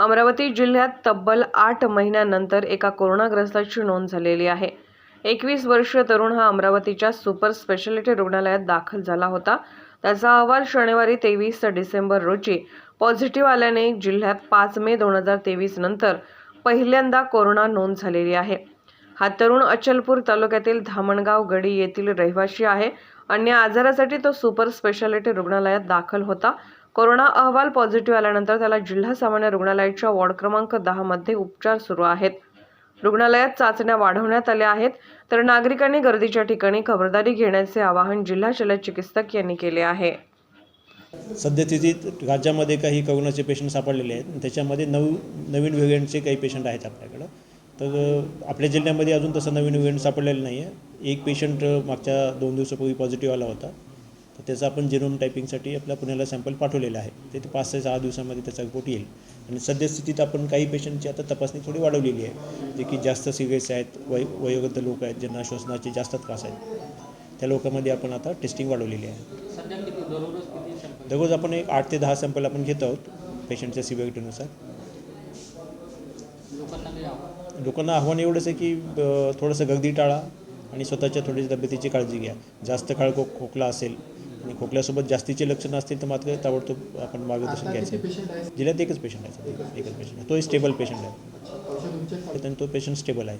अमरावती जिल्ह्यात तब्बल आठ महिन्यानंतर एका कोरोनाग्रस्ताची नोंद झालेली आहे. एकवीस वर्षीय तरुण हा अमरावतीच्या सुपर स्पेशालिटी रुग्णालयात दाखल झाला होता. त्याचा अहवाल शनिवारी तेवीस डिसेंबर रोजी पॉझिटिव्ह आल्याने जिल्ह्यात पाच मे दोन हजार तेवीस नंतर पहिल्यांदा कोरोना नोंद झालेली आहे. हा तरुण अचलपूर तालुक्यातील धामणगाव गडी येथील रहिवासी आहे. अन्य आजारासाठी तो सुपर स्पेशालिटी रुग्णालयात दाखल होता. कोरोना अहवाल पॉझिटिव्ह आल्यानंतर त्याला जिल्हा सामान्य रुग्णालयाच्या वॉर्ड क्रमांक दहामध्ये उपचार सुरू आहेत. रुग्णालयात चाचण्या वाढवण्यात आल्या आहेत तर नागरिकांनी गर्दीच्या ठिकाणी खबरदारी घेण्याचे आवाहन जिल्हा शल्यचिकित्सक यांनी केले आहे. सद्यस्थितीत राज्यामध्ये काही कोरोनाचे पेशंट सापडलेले आहेत. त्याच्यामध्ये नऊ नवीन व्हेरियंटचे काही पेशंट आहेत आपल्याकडं. तर आपल्या जिल्ह्यामध्ये अजून तसं नवीन व्हेरियंट सापडलेलं नाही आहे एक पेशंट मागच्या दोन दिवसापूर्वी पॉझिटिव्ह आला होता. तर त्याचा आपण जेनोम टायपिंगसाठी आपल्या पुण्याला सॅम्पल पाठवलेलं आहे. ते ते पाच ते सहा दिवसामध्ये त्याचा रिपोर्ट येईल. आणि सद्यस्थितीत आपण काही पेशंटची आता तपासणी थोडी वाढवलेली आहे. जे की जास्त सिरियस आहेत वय वयोगत लोक आहेत ज्यांना श्वसनाचे जास्त त्रास आहेत त्या लोकांमध्ये आपण आता टेस्टिंग वाढवलेली आहे. दररोज आपण एक आठ ते दहा सॅम्पल आपण घेत आहोत पेशंटच्या सिव्हिरिटीनुसार लोकांना आव्हान एवढंच आहे की थोडंसं गर्दी टाळा आणि स्वतःच्या थोडीशी तब्येतीची काळजी घ्या. जास्त काळ खो खोकला असेल आणि खोकल्यासोबत जास्तीचे लक्षणं असतील तर मात्र ताबडतोब आपण मार्गदर्शन घ्यायचं. जिल्ह्यात एकच पेशंट आहे. एकच पेशंट आहे. तोही स्टेबल पेशंट आहे. तो पेशंट स्टेबल आहे.